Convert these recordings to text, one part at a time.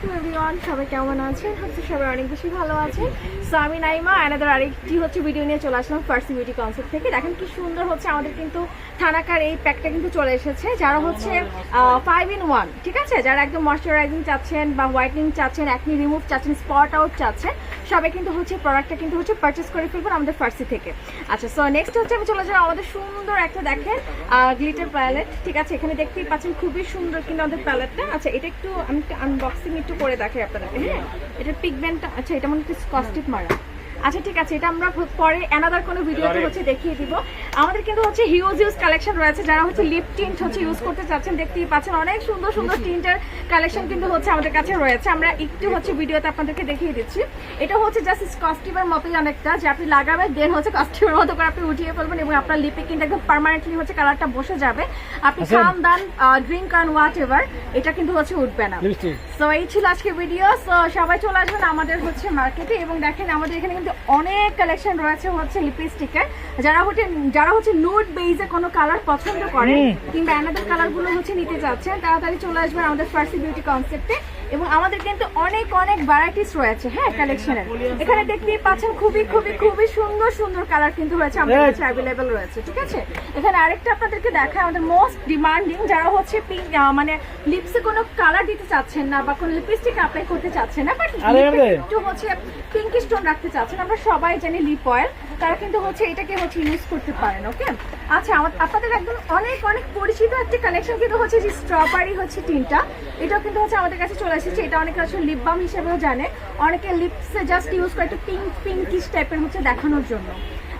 To everyone সবাই কেমন আছেন? হচ্ছে সবাই অনেক বেশি ভালো আছেন। সো আমি নাইমা অ্যানাদার আরেকটি হচ্ছে ভিডিও নিয়ে চলে আসলাম ফার্সি বিউটি কনসেপ্ট থেকে। দেখেন কি সুন্দর হচ্ছে আমাদের কিন্তু থানাকার এই প্যাকটা কিন্তু চলে এসেছে, যারা হচ্ছে ফাইভ ইন ওয়ান ঠিক আছে? যারা একদম ময়শ্চারাইজিং চাচ্ছেন বা হোয়াইটনিং চাচ্ছেন একই রিমুভ চাচ্ছেন স্পট আউট চাচ্ছেন সবাই কিন্তু হচ্ছে প্রোডাক্টটা কিন্তু হচ্ছে পারচেস করে ফেলবেন আমাদের ফার্সি থেকে। আচ্ছা সো নেক্সট হচ্ছে আমি চলে যাব আমাদের সুন্দর একটা দেখেন গ্লিটার প্যালেট ঠিক আছে, এখানে দেখতেই পাচ্ছেন খুবই সুন্দর কিন্তু আমাদের প্যালেটটা আচ্ছা এটা একটু আমি একটু আনবক্সিং একটু করে দেখাই আপনাদেরকে হ্যাঁ? এটা পিগমেন্টটা আচ্ছা এটা মনে হচ্ছে কস্টিক মারা। আচ্ছা ঠিক আছে এটা আমরা পরে অ্যানাদার কোনো ভিডিওতে হচ্ছে দেখিয়ে দিব। আমাদের কিন্তু হচ্ছে হিউজ হিউজ কালেকশন রয়েছে যারা হচ্ছে লিপ টিন্ট হচ্ছে ইউজ করতে চাচ্ছেন দেখতেই পাচ্ছেন অনেক সুন্দর সুন্দর টিন্টের কালেকশন কিন্তু হচ্ছে আমাদের কাছে রয়েছে। আমরা একটু হচ্ছে ভিডিওতে আপনাদেরকে দেখিয়ে দিচ্ছি। এটা হচ্ছে জাস্ট কস্টিউমের মতোই অনেকটা যে আপনি লাগাবেন দেন হচ্ছে কস্টিউমের মতো করে আপনি উঠিয়ে ফেলবেন এবং আপনার লিপে কিন্তু একদম পার্মানেন্টলি হচ্ছে কালারটা বসে যাবে। আপনি। খান দান ড্রিঙ্ক অ্যান্ড হোয়াট এভার এটা কিন্তু হচ্ছে উঠবে না। সো এই ছিল আজকে ভিডিও সো সবাই চলে আসবেন আমাদের হচ্ছে মার্কেটে এবং দেখেন আমাদের এখানে কিন্তু অনেক কালেকশন রয়েছে হচ্ছে লিপস্টিকের যারা হচ্ছে যারা হচ্ছে নুড বেইজে কোনো কালার পছন্দ হুম। কিংবা অ্যানাদার কালারগুলো হচ্ছে নিতে চাচ্ছেন তাড়াতাড়ি চলে আসবেন আমাদের ফার্সি বিউটি কনসেপ্টে এবং আমাদের কিন্তু অনেক অনেক ভ্যারাইটিস রয়েছে হ্যাঁ কালেকশনের এখানে দেখতেই পাচ্ছেন খুবই খুবই খুবই সুন্দর সুন্দর কালার কিন্তু হয়েছে আমাদের কাছে অ্যাভেলেবেল রয়েছে ঠিক আছে? এখানে আরেকটা আপনাদেরকে দেখায় আমাদের মোস্ট ডিমান্ডিং যারা হচ্ছে পিঙ্ক মানে লিপসে কোনো কালার দিতে চাচ্ছেন না বা কোনো লিপস্টিক অ্যাপ্লাই করতে চাচ্ছেন না বাট। একটু হচ্ছে পিঙ্ক স্টোন রাখতে চাচ্ছেন আমরা সবাই জানি লিপ অয়েল তারা কিন্তু হচ্ছে এটাকে হচ্ছে ইউজ করতে পারেন ওকে আচ্ছা আপনাদের একদম অনেক অনেক পরিচিত একটা কালেকশন কিন্তু হচ্ছে যে স্ট্রবেরি হচ্ছে টিনটা এটাও কিন্তু হচ্ছে আমাদের কাছে চলে এসেছে, এটা অনেকে হচ্ছে লিপ বাম হিসেবেও জানে। অনেকে লিপসে জাস্ট ইউজ করে একটু পিঙ্ক পিঙ্কিশ টাইপের হচ্ছে দেখানোর জন্য।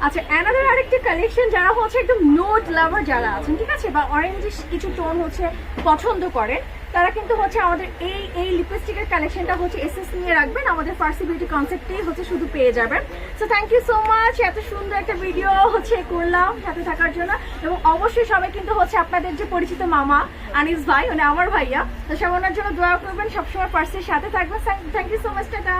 আচ্ছা অ্যানাদার আরেকটি কালেকশন যারা হচ্ছে একদম নোট লাভার যারা আছেন, ঠিক আছে? বা অরেঞ্জিশ কিছু টোন হচ্ছে পছন্দ করেন, তারা কিন্তু হচ্ছে আমাদের এই এই লিপস্টিকের কালেকশনটা হচ্ছে এসএস নিয়ে রাখবেন। আমাদের ফার্সি বিউটি কনসেপ্টেই হচ্ছে শুধু পেয়ে যাবেন। So thank you so much এত সুন্দর একটা ভিডিও হচ্ছে করলাম সাথে থাকার জন্য। এবং অবশ্যই সবাই কিন্তু হচ্ছে আপনাদের যে পরিচিত মামা আনিস ভাই মানে আমার ভাইয়া। তো সবার জন্য দোয়া করবেন। সবসময় ফার্সির সাথে থাকবেন। Thank you so much tata.